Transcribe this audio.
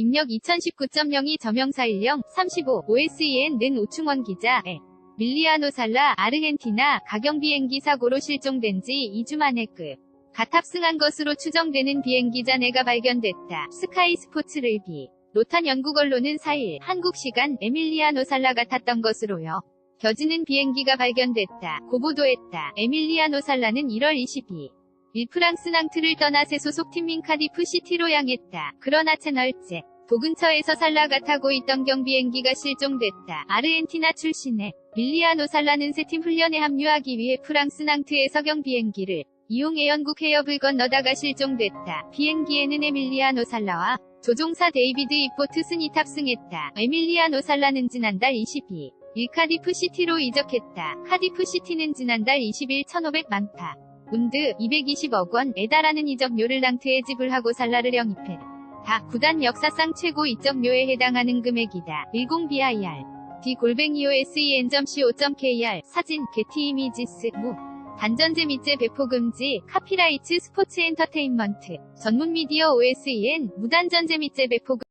입력 2019.02 저명사일령 35 OSEN 는 오충원 기자 에. 밀리아노 살라 아르헨티나 가경 비행기 사고로 실종된 지 2주 만에 끝. 가탑승한 것으로 추정되는 비행기 잔해가 발견됐다. 스카이 스포츠를 비. 로탄 영국 언론은 4일 한국 시간 에밀리아노 살라가 탔던 것으로요. 겨지는 비행기가 발견됐다. 고보도했다. 에밀리아노 살라는 1월 22일 프랑스 낭트를 떠나 새 소속팀 민카디프 시티로 향했다. 그러나 채널 제 도근처에서 살라가 타고 있던 경비행기가 실종됐다. 아르헨티나 출신의 밀리아노 살라는 새팀 훈련에 합류하기 위해 프랑스 낭트에서 경비행기를 이용해 영국 해협을 건너다가 실종됐다. 비행기에는 에밀리아노 살라와 조종사 데이비드 이포트슨이 탑승했다. 에밀리아노 살라는 지난달 22일 일카디프 시티로 이적했다. 카디프 시티는 지난달 20일 1,500만 파 운드 220억 원에 달하는 이적료를 낭트에 지불하고 살라를 영입해. 다 구단 역사상 최고 이적료에 해당하는 금액이다. 10BIR D 골뱅이 OSEN.co.kr 사진 게티 이미지스 무 단전제 밑제 배포 금지 카피라이츠 스포츠 엔터테인먼트 전문 미디어 OSEN 무단전제 밑제 배포 금